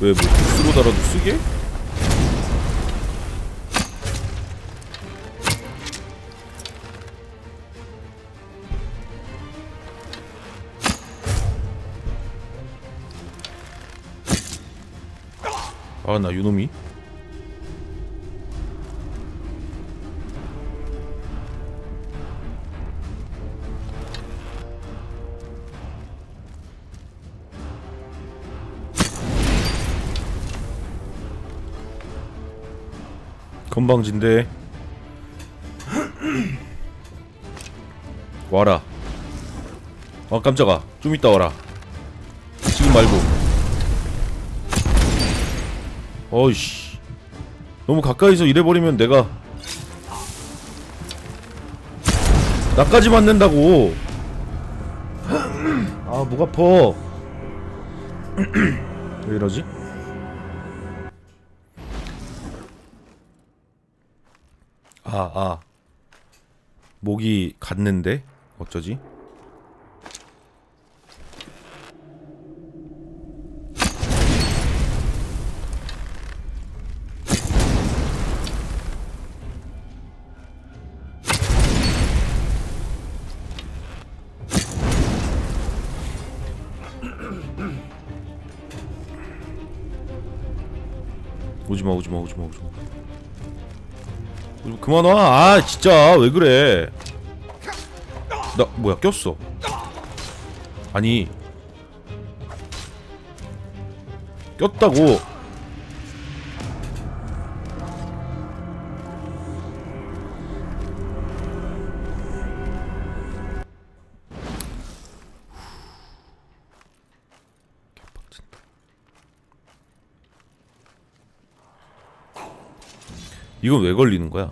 왜, 뭐, 부스로 달아도 쓰게? 아, 나 요놈이? 건방진데. 와라. 아 깜짝아. 좀 이따 와라. 지금 말고. 어이씨. 너무 가까이서 이래버리면 내가 나까지 맞는다고. 아목 아파. 왜 이러지? 아, 아. 목이 갔는데? 어쩌지? 오지마 오지마 오지마 오지마 그만 와. 아, 진짜 왜 그래? 나 뭐야 꼈어? 아니 꼈다고. 이건 왜 걸리는 거야?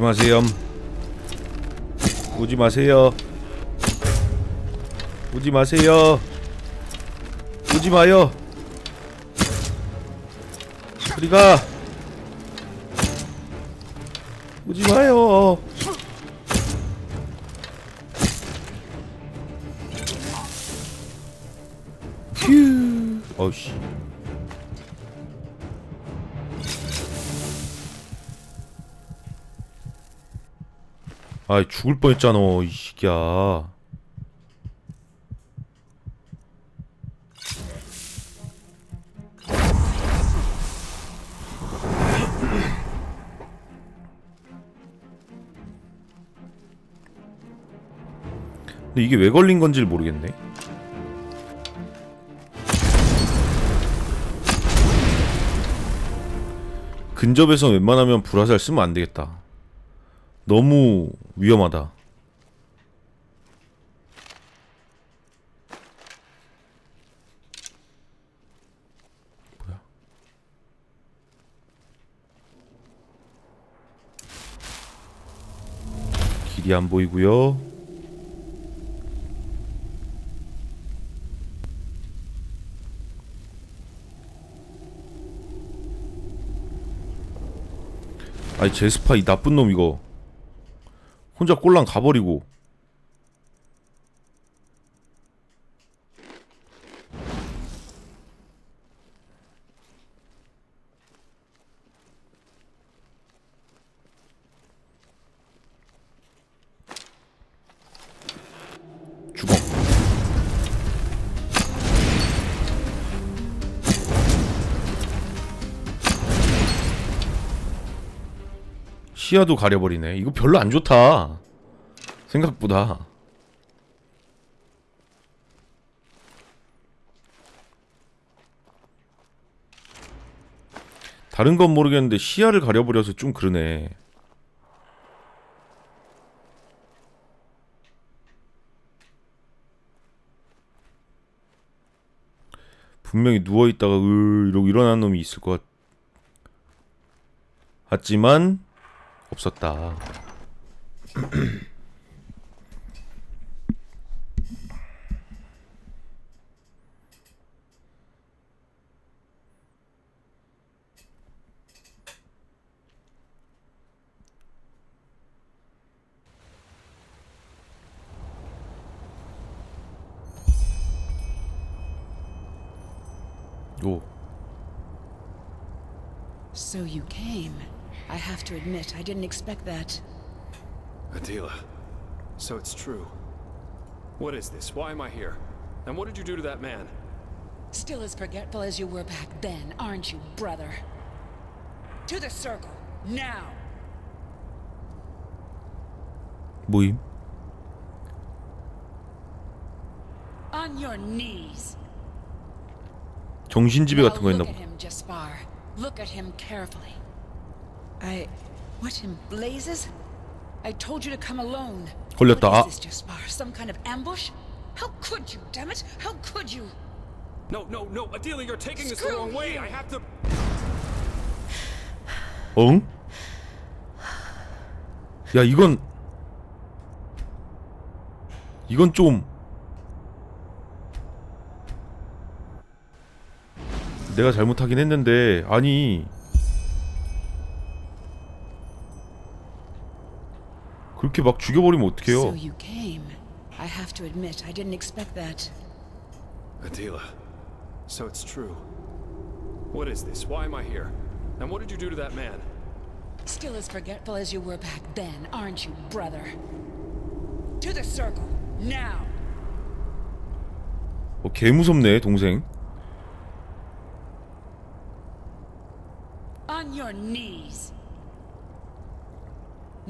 오지 마세요. 오지 마세요. 오지 마세요. 오지 마요. 우리가 오지 마요. 휴. 어우씨. 아 죽을 뻔했잖아 이 새끼야. 근데 이게 왜 걸린 건지를 모르겠네. 근접에서 웬만하면 불화살 쓰면 안 되겠다 너무 위험하다. 길이 안 보이고요. 아이 제스파 이 나쁜 놈 이거 혼자 꼴랑 가버리고 시야도 가려버리네. 이거 별로 안 좋다. 생각보다. 다른 건 모르겠는데 시야를 가려버려서 좀 그러네. 분명히 누워있다가 으 이러고 일어난 놈이 있을 것 같... 하지만 없었다. to admit, I didn't expect that. Adila. So it's true. What is this? Why am I here? And what did you do to that man? Still as forgetful as you were back then, aren't you, brother? To the circle, now! 모임. On your knees! 정신지배 Now 같은 거 했나 look 봐. at him, Jaspar. Look at him carefully. I... What in blazes? I told you to come alone. 걸렸다. 아. What is this, Jaspar? Some kind of ambush? How could you, damn it? How could you? No, no, no, Adila, you're taking this the wrong way. you. I have to. 응? 야 이건 이건 좀 내가 잘못하긴 했는데 아니 그렇게 막 죽여버리면 So 어떡해요 you came. I have to admit, I didn't expect that. Adila. So it's true. What is this? Why am I here? And what did you do to that man? Still as forgetful as you were back then, aren't you, brother? To the circle, now! 어, 개 무섭네 동생 On your knees!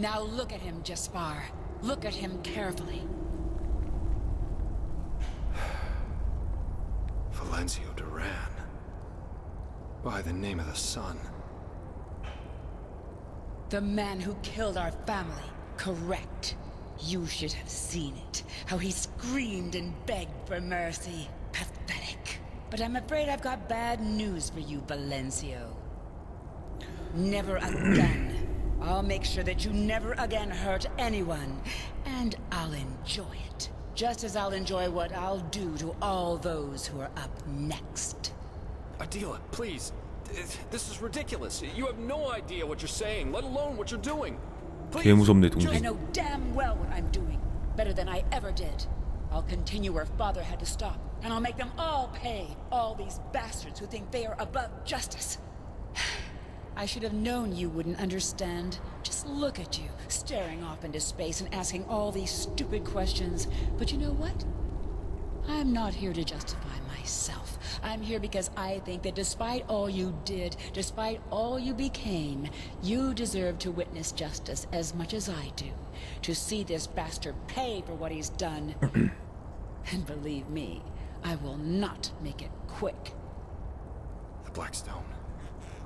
Now look at him, Jaspar. Look at him carefully. Valencio Duran. By the name of the sun. The man who killed our family. Correct. You should have seen it. How he screamed and begged for mercy. Pathetic. But I'm afraid I've got bad news for you, Valencio. Never again. I'll make sure that you never again hurt anyone. And I'll enjoy it. Just as I'll enjoy what I'll do to all those who are up next. Adila, please. Th- This is ridiculous. You have no idea what you're saying, let alone what you're doing. Please. 개 무섭네 I 동생 know damn well what I'm doing. Better than I ever did. I'll continue where father had to stop. And I'll make them all pay. All these bastards who think they are above justice. I should have known you wouldn't understand. Just look at you, staring off into space and asking all these stupid questions. But you know what? I'm not here to justify myself. I'm here because I think that despite all you did, despite all you became, you deserve to witness justice as much as I do. To see this bastard pay for what he's done. and believe me, I will not make it quick. The Blackstone.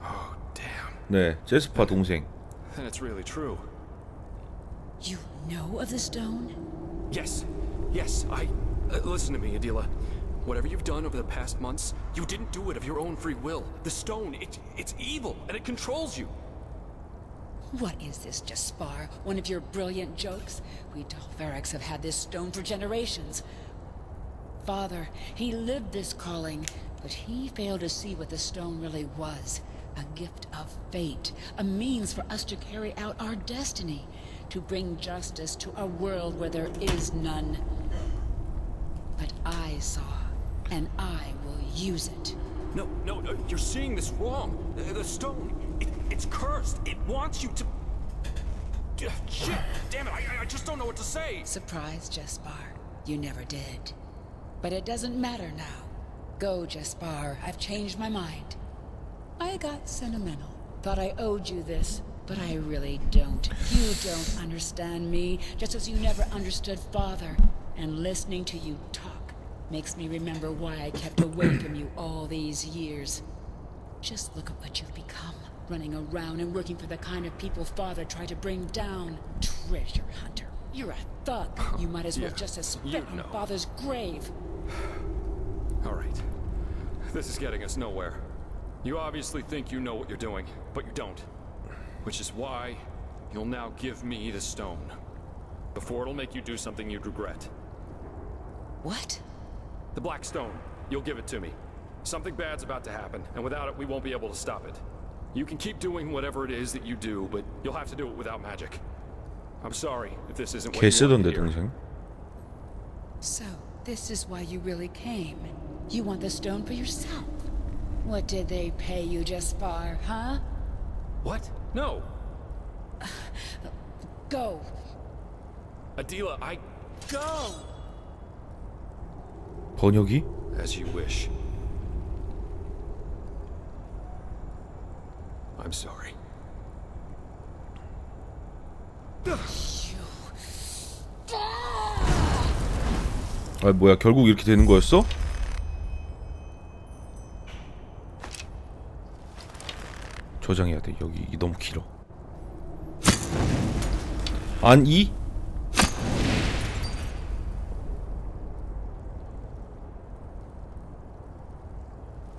Oh, damn. 네 제스파 동생 Then it's really true. You know of the stone? Yes. Yes, I. Uh, listen to me, Adila. Whatever you've done over the past months, you didn't do it of your own free will. The stone, it, it's evil, and it controls you. What is this, Jaspar? One of your brilliant jokes? We Dolpharics have had this stone for generations. Father, he lived this calling, but he failed to see what the stone really was. A gift of fate, a means for us to carry out our destiny, to bring justice to a world where there is none. But I saw, and I will use it. No, no, no, you're seeing this wrong. The, the stone, it, it's cursed. It wants you to. Uh, Shit! Damn it! I, I just don't know what to say. Surprise, Jaspar. You never did. But it doesn't matter now. Go, Jaspar. I've changed my mind. I got sentimental. Thought I owed you this, but I really don't. You don't understand me, just as you never understood Father. And listening to you talk makes me remember why I kept away from you all these years. Just look at what you've become. Running around and working for the kind of people Father tried to bring down. Treasure hunter. You're a thug. You might as well Yeah, just as you spit on know. Father's grave. All right. This is getting us nowhere. You obviously think you know what you're doing, but you don't. Which is why you'll now give me the stone. Before it'll make you do something you'd regret. What? The Black Stone. You'll give it to me. Something bad's about to happen, and without it, we won't be able to stop it. You can keep doing whatever it is that you do, but you'll have to do it without magic. I'm sorry if this isn't what you want to hear. So, this is why you really came. You want the stone for yourself. What did they pay you just for, huh? What? No! Go. Adila, I... Go! 번역이? As you wish. I'm sorry. 아 뭐야 결국 이렇게 되는 거였어? 저장해야 돼 여기 이 너무 길어 안 이?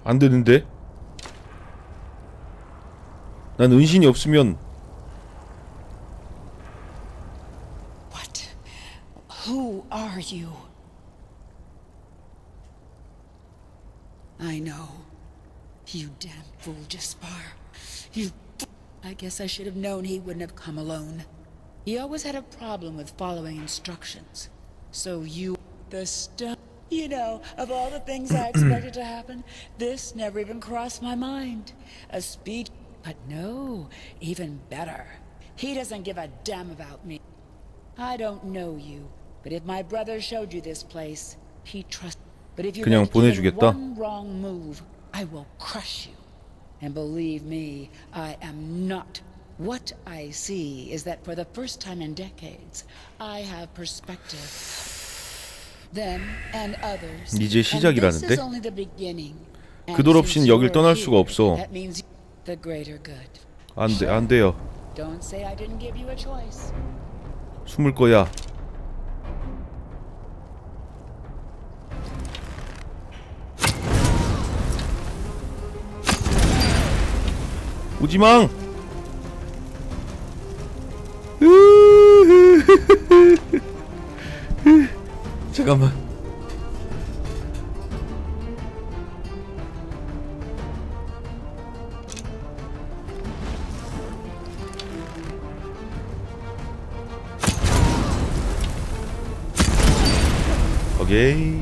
안 되는데? 난 은신이 없으면 What? Who are you? I know. You damn fool, Jaspar. I guess I should have known he wouldn't have come alone. He always had a problem with following instructions. So you... The stuff... You know, of all the things I expected to happen, this never even crossed my mind. A speed... But no, even better. He doesn't give a damn about me. I don't know you, but if my brother showed you this place, he trusts... But if you make one wrong move, I will crush you. And believe me, I am not. What I see is that for the first time in decades, I have perspective. Them and others. 이제 시작이라는데? is only the beginning. And 그돌 없인 여길 떠날 수가 없어. That means the greater good. 안돼 안 돼요 Don't say I didn't give you a choice. 숨을 거야 오지망. 잠깐만. 오케이.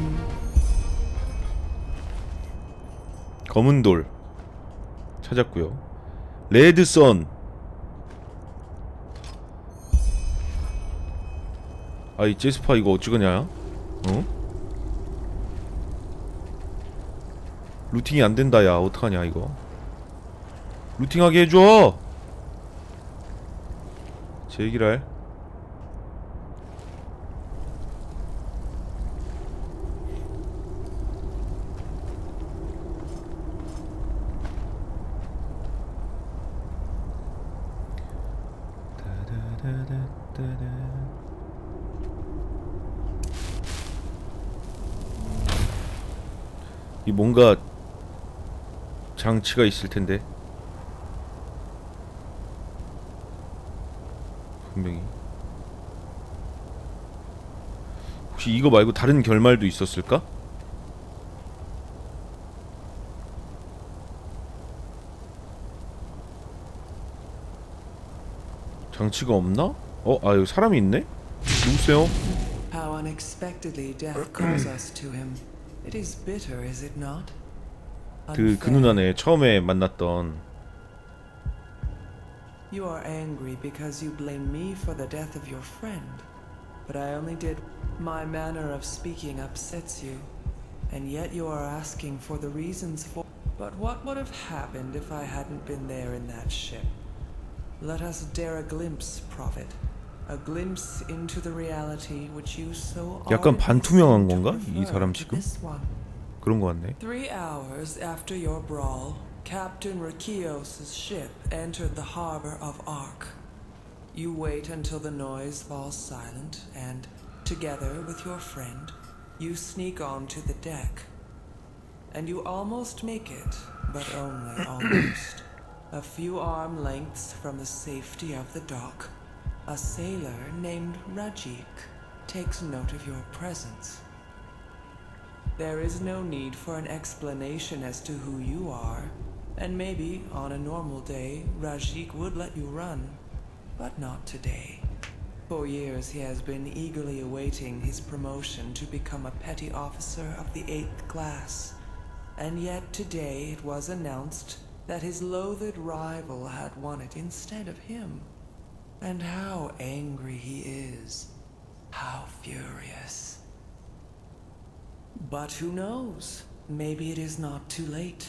검은 돌 찾았고요 레드선 아이 제스파 이거 어찌거냐? 어? 루팅이 안 된다 야. 어떡하냐 이거? 루팅하게 해줘! 제기랄 이 뭔가 장치가 있을 텐데 분명히 혹시 이거 말고 다른 결말도 있었을까? 장치가 없나? 어? 아 여기 사람이 있네? 누구세요? It is bitter, is it not? 그, 그 Unfair. 누나네 처음에 만났던 You are angry because you blame me for the death of your friend. But I only did. My manner of speaking upsets you. And yet you are asking for the reasons for. But what would have happened if I hadn't been there in that ship? Let us dare a glimpse, Prophet. A glimpse into the reality which you so 약간 ardently 반투명한 seem to 건가? 이 prefer 사람 to 지금? This one. 그런 거 같네 Three hours after your brawl, Captain Rikios' ship entered the harbor of Ark. You wait until the noise falls silent, and, together with your friend, you sneak onto the deck. And you almost make it, but only almost. A few arm lengths from the safety of the dock, a sailor named Rajik takes note of your presence. There is no need for an explanation as to who you are, and maybe on a normal day, Rajik would let you run, but not today. For years, he has been eagerly awaiting his promotion to become a petty officer of the 8th class. And yet today it was announced that his loathed rival had won it instead of him. And how angry he is. How furious. But who knows? Maybe it is not too late.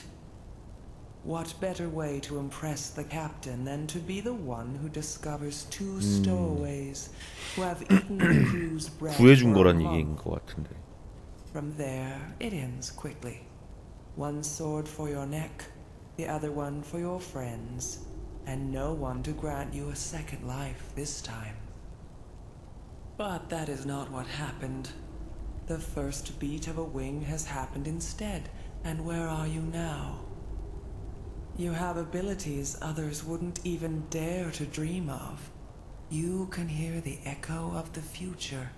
What better way to impress the captain than to be the one who discovers two stowaways who have eaten the crew's bread 구해준 for a 거란 month? 얘기인 것 같은데. From there, it ends quickly. One sword for your neck, the other one for your friends, and no one to grant you a second life this time. But that is not what happened. The first beat of a wing has happened instead, and where are you now? You have abilities others wouldn't even dare to dream of. You can hear the echo of the future,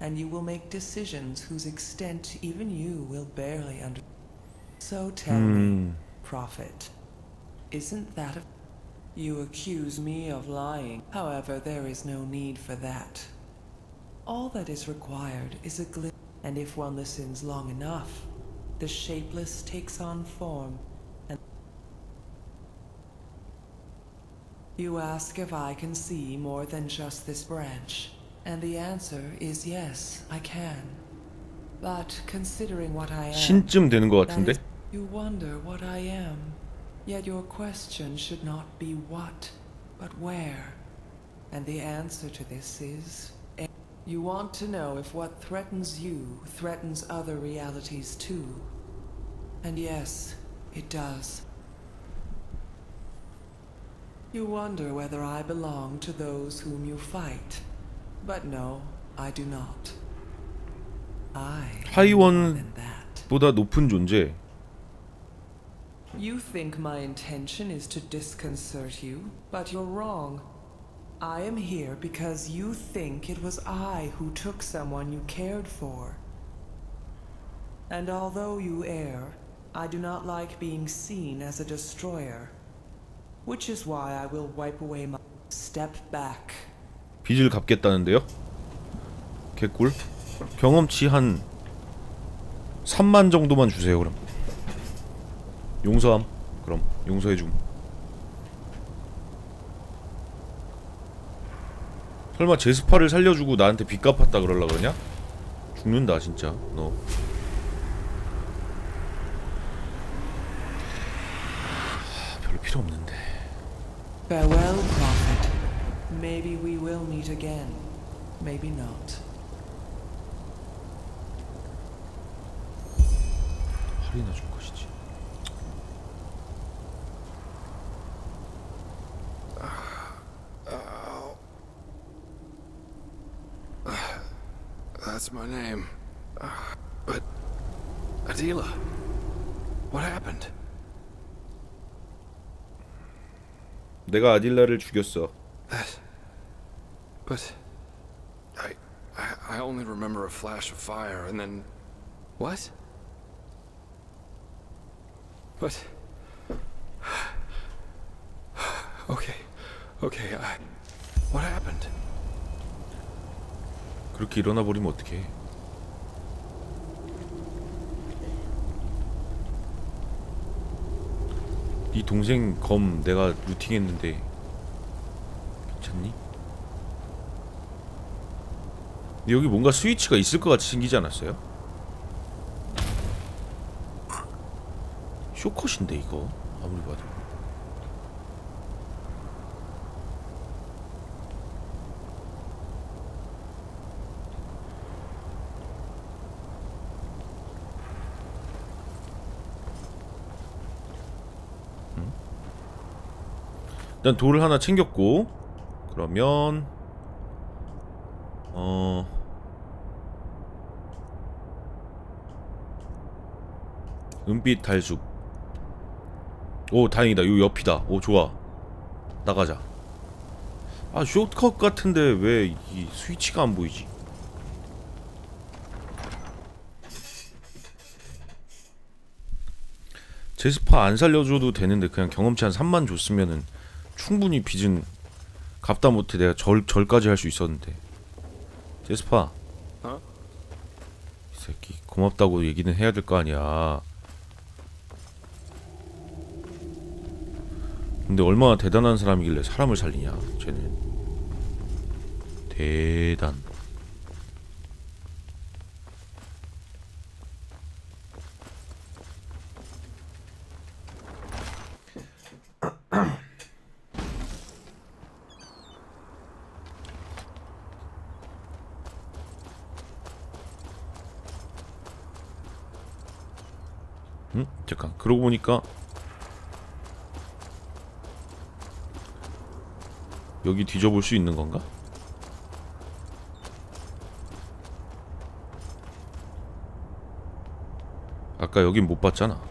and you will make decisions whose extent even you will barely understand. So tell me, 음, Prophet, isn't that a... You accuse me of lying. However, there is no need for that. All that is required is a glimpse, and if one listens long enough, the shapeless takes on form, and... You ask if I can see more than just this branch, and the answer is yes, I can. But considering what I am... 신쯤 되는 것 That 같은데. is- you wonder what I am. Yet your question should not be what, but where. And the answer to this is. eh, You want to know if what threatens you threatens other realities too. And yes, it does. You wonder whether I belong to those whom you fight. But no, I do not. I am 하이원 more than that. 보다 높은 존재. You think my intention is to disconcert you, but you're wrong. I am here because you think it was I who took someone you cared for. And although you err, I do not like being seen as a destroyer. Which is why I will wipe away my. Step back. 빚을 갚겠다는데요? 개꿀. 경험치 한 3만 정도만 주세요, 그럼. 용서함. 그럼 용서해 줌. 설마 제스파를 살려주고 나한테 빚 갚았다 그럴라 그러냐? 죽는다 진짜 너. 하, 별로 필요 없는데. Farewell, Prophet. Maybe we will meet again. Maybe not. 할인해 줄 That's my name. Uh, but. Adila. What happened? 내가 아딜라를 죽였어. That. But. I, I. I only remember a flash of fire and then. What? But. Okay. Okay, I. What happened? 그렇게 일어나 버리면 어떡해? 네 동생 검 내가 루팅했는데 괜찮니? 근데 여기 뭔가 스위치가 있을 것 같이 생기지 않았어요? 쇼컷인데 이거 아무리 봐도 일단 돌을 하나 챙겼고 그러면 어 은빛 달숲. 오 다행이다. 요 옆이다. 오 좋아. 나가자. 아 쇼트컷 같은데 왜 이 스위치가 안 보이지? 제스파 안 살려줘도 되는데 그냥 경험치 한 3만 줬으면은 충분히 빚은 갚다 못해 내가 절, 절까지 할 수 있었는데. 제스파. 어? 이 새끼 고맙다고 얘기는 해야 될 거 아니야. 근데 얼마나 대단한 사람이길래 사람을 살리냐 쟤는. 대단 응? 잠깐 그러고 보니까 여기 뒤져볼 수 있는 건가? 아까 여긴 못 봤잖아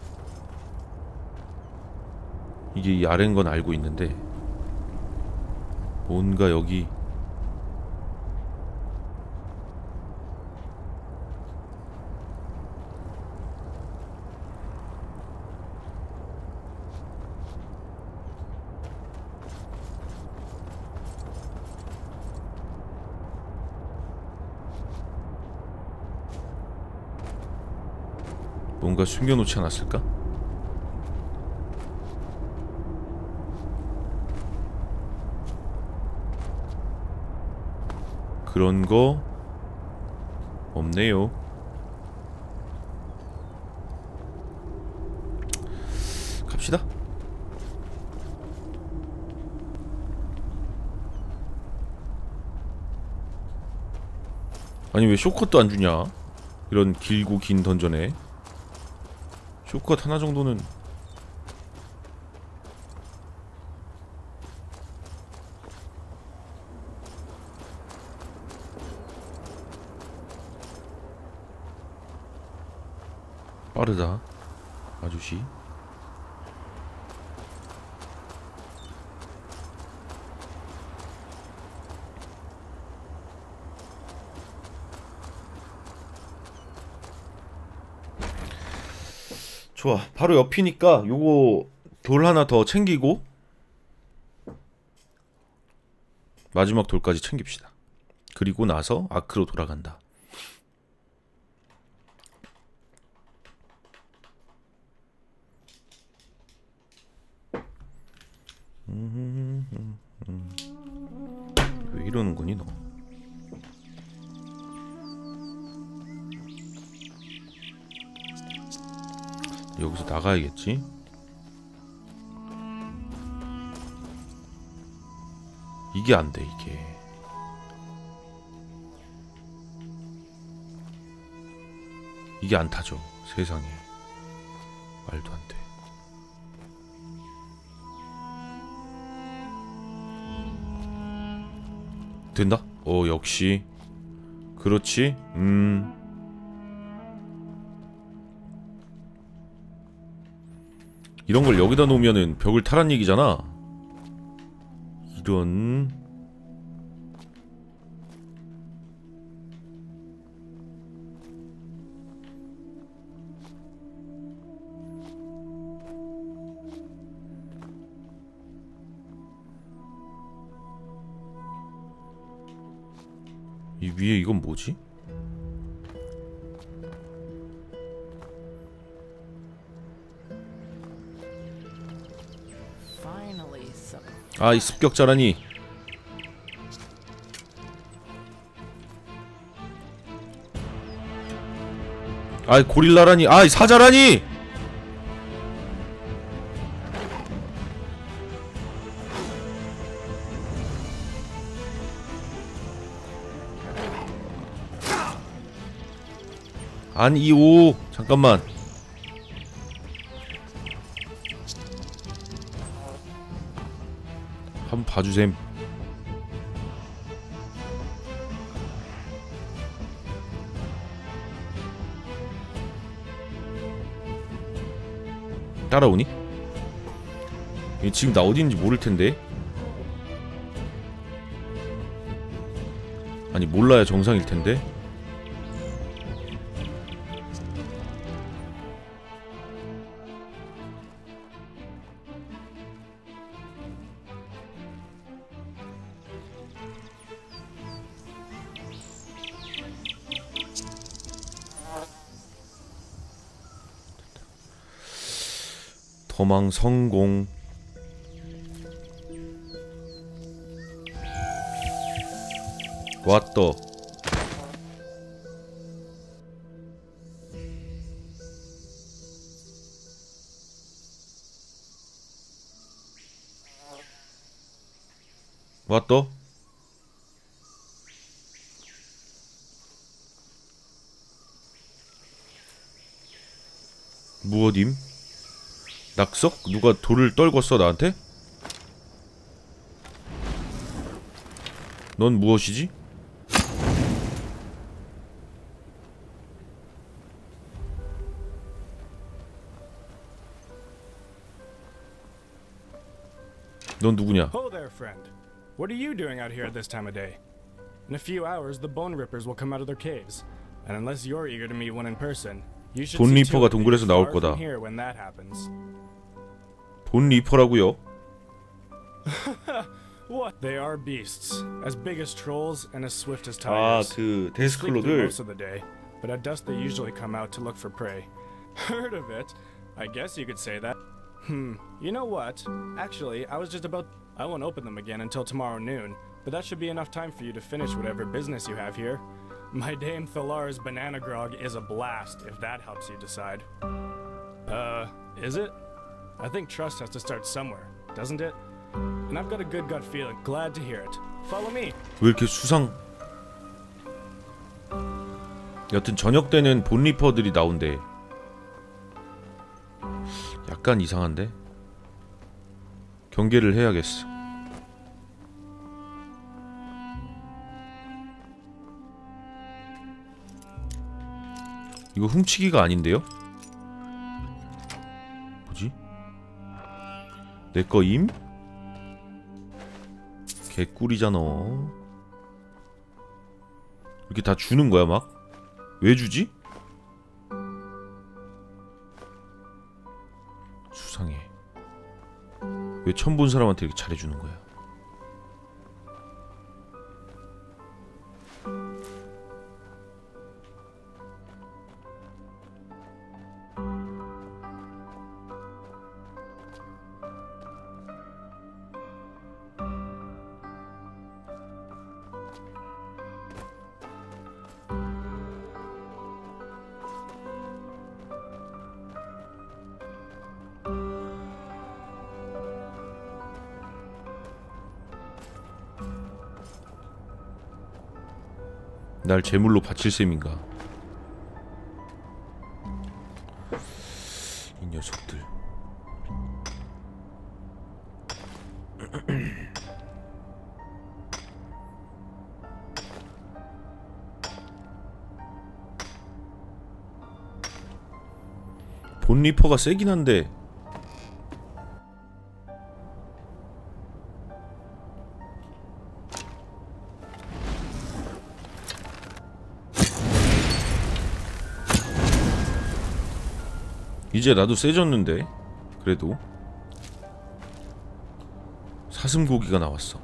이게 이 아래인 건 알고 있는데 뭔가 여기 뭔가 숨겨놓지 않았을까? 그런 거 없네요. 갑시다. 아니 왜 쇼컷도 안 주냐? 이런 길고 긴 던전에 쇼컷 하나 정도는 빠르다. 아저씨 좋아. 바로 옆이니까 요거 돌 하나 더 챙기고 마지막 돌까지 챙깁시다. 그리고 나서 아크로 돌아간다. 왜 이러는 거니 너 여기서 나가야겠지? 이게 안 돼 이게. 이게 안 타죠 세상에. 말도 안 돼. 된다? 어 역시. 그렇지? 음 이런 걸 여기다 놓으면은 벽을 타란 얘기잖아 이런 이 위에 이건 뭐지? 아 이 습격자라니. 아이 고릴라라니. 아이 사자라니! 아니 오. 잠깐만 봐주셈. 따라오니? 지금 나 어디 있는지 모를 텐데. 아니 몰라야 정상일 텐데. 도망 성공. 왔더. 왔더. 무어딤? 낙석? 누가 돌을 떨궜어 나한테? 넌 무엇이지? 넌 누구냐? Ho there, friend. What are you doing out here at this time of day? In a few hours, the Bone Rippers will come out of their caves, and unless you're eager to meet one in person, you should 본 see 리퍼가 to it that 동굴에서 you're 나올 far from 거다. here when that happens. 본 리퍼라고요? What? They are beasts, as big as trolls and as swift as 아, tigers. 그 Sleep through 데스클로들 most of the day, but at dusk they usually come out to look for prey. Heard of it? I guess you could say that. Hmm. You know what? Actually, I was just about. I won't open them again until tomorrow noon, but that should be enough time for you to finish whatever business you have here. My Dame Thalar's banana grog is a blast, if that helps you decide. Uh, is it? I think trust has to start somewhere, doesn't it? And I've got a good gut feeling. Glad to hear it. Follow me. 왜 이렇게 수상 여튼 저녁 때는 본 리퍼들이 나온대 약간 이상한데? 경계를 해야겠어 이거 훔치기가 아닌데요? 뭐지? 내 거임? 개꿀이잖아 이렇게 다 주는 거야 막? 왜 주지? 수상해 왜 처음 본 사람한테 이렇게 잘해주는 거야 날 제물로 바칠 셈인가? 이 녀석들. 본 리퍼가 세긴 한데 이제 나도 세졌는데 그래도. 사슴고기가 나왔어.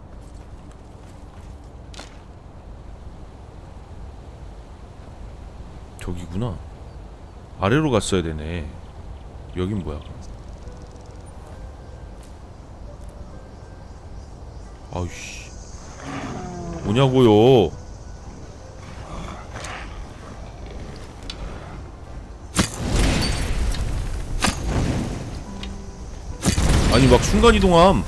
저기구나. 아래로 갔어야 되네. 여긴 뭐야? 아우씨. 뭐냐고요 아니 막 순간이동함.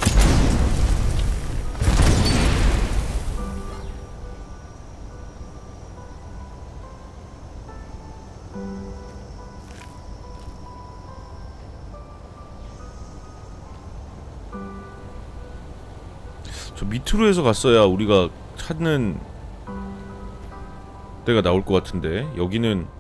저 밑으로 해서 갔어야 우리가 찾는 데가 나올 것 같은데. 여기는